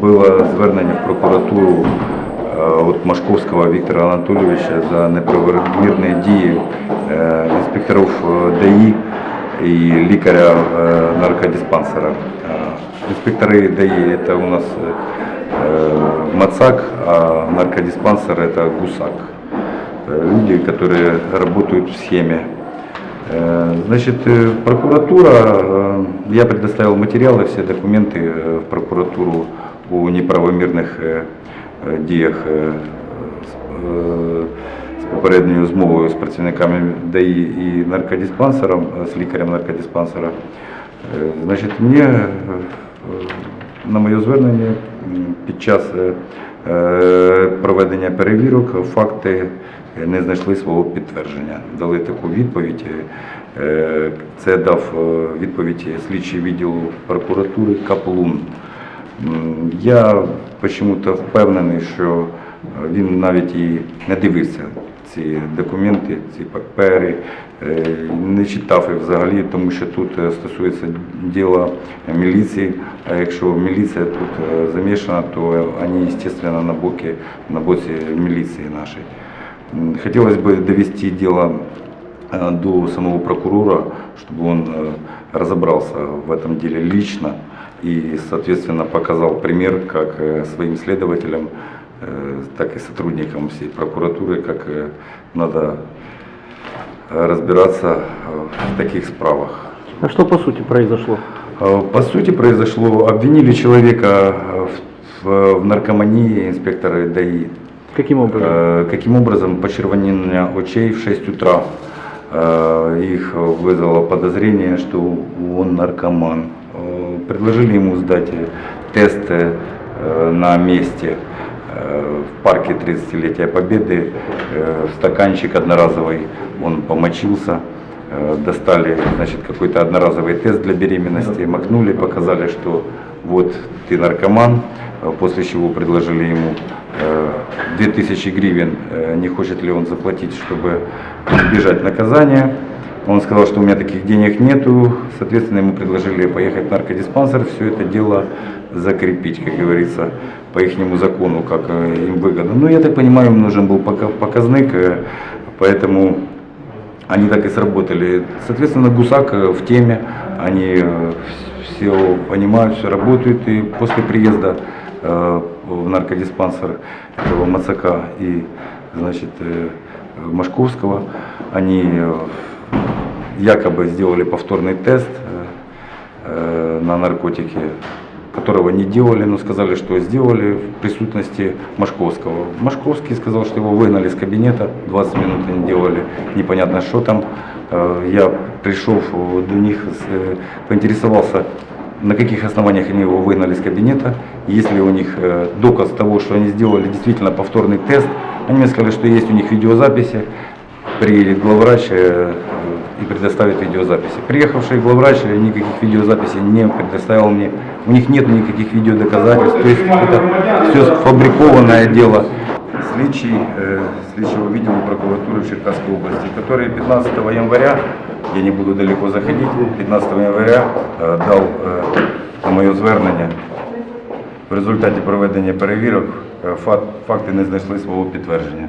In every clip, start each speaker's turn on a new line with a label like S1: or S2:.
S1: було звернення в прокуратуру е, от Машковського Віктора Анатолійовича за неправомірні дії е, інспекторів е, ДАІ і лікаря е, наркодиспансера. Е, Инспекторы ДАИ это у нас э, Мацак, а наркодиспансер это Гусак. Э, Люди, которые работают в схеме. Э, Значит, э, прокуратура, э, я предоставил материалы, все документы э, в прокуратуру о неправомірних э, э, діях э, з- э, з попередньою змовою з працівниками ДАІ і наркодиспансером, е, з лікарем наркодиспансера. Е, Значить, мені е, е, на моє звернення м, під час е, е, проведення перевірок факти не знайшли свого підтвердження. Дали таку відповідь. Е, Це дав е, відповідь слідчий відділ прокуратури Каплун. М, Я почему-то впевнений, що е, він навіть і не дивився ці документи, ці папери, е, не читав їх взагалі, тому що тут е, стосується діла міліції. А якщо міліція тут е, замішана, то вони, естественно, на боці, на боці міліції нашої. М, Хотелось бы довести дело э, до самого прокурора, чтобы он э, разобрался в этом деле лично и, соответственно, показал пример как э, своим следователям, э, так и сотрудникам всей прокуратуры, как э, надо разбираться в таких справах.
S2: А что по сути произошло?
S1: По сути произошло, обвинили человека в, в- наркомании инспекторы ДАИ.
S2: Каким образом?
S1: Каким образом почервонение очей в 6 утра их вызвало подозрение, что он наркоман. Предложили ему сдать э, тесты э, на месте э, в парке 30-летия Победы. Э, Стаканчик одноразовый, он помочился. Достали значит, какой-то одноразовый тест для беременности, макнули, показали, что вот ты наркоман, после чего предложили ему э, 2000 гривен, не хочет ли он заплатить, чтобы избежать наказания. Он сказал, что у меня таких денег нету, соответственно, ему предложили поехать в наркодиспансер, все это дело закрепить, как говорится, по их закону, как э, им выгодно. Ну, я так понимаю, им нужен был пока- показник, э, поэтому они так и сработали. Соответственно, Гусак э, в теме, они все понимают, все работают. И после приезда в наркодиспансер этого Мацака и значит, Машковского, они якобы сделали повторный тест э, э, на наркотики, которого не делали, но сказали, что сделали в присутствии Машковского. Машковский сказал, что его выгнали из кабинета, 20 минут они делали, непонятно что там. Э, Я пришел до них, поинтересовался, на каких основаниях они его выгнали из кабинета, есть ли у них доказ того, что они сделали действительно повторный тест. Они мне сказали, что есть у них видеозаписи, приедет главврач э, и предоставит видеозаписи. Приехавший главврач э, никаких видеозаписей не предоставил мне. У них нет никаких видеодоказательств. То есть это все сфабрикованное дело. Слідчий э, слідчого відділу прокуратури в Черкасской области, который 15 января, я не буду далеко заходить, 15 января э, дал э, на моє звернення в результаті проведення перевірок е, факт- факти не знайшли свого підтвердження.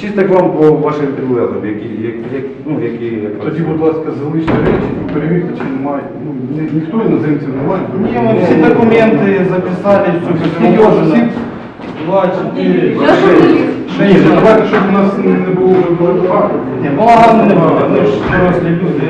S1: чисто к вам по вашим підлеглим, які, які, які, ну, які...
S3: Тоді, будь ласка, залиште речі і перевірте, чи немає. Ну, ні- ніхто іноземців немає.
S4: Не, мы все документы записали, все как
S3: Скільки у вас
S4: положено.
S3: осіб?
S4: Два, четыре,
S5: Я журналіст.
S3: Ні, ну, давайте, щоб у нас не було багато.
S4: Не, балаган не буде, ми ж дорослі люди.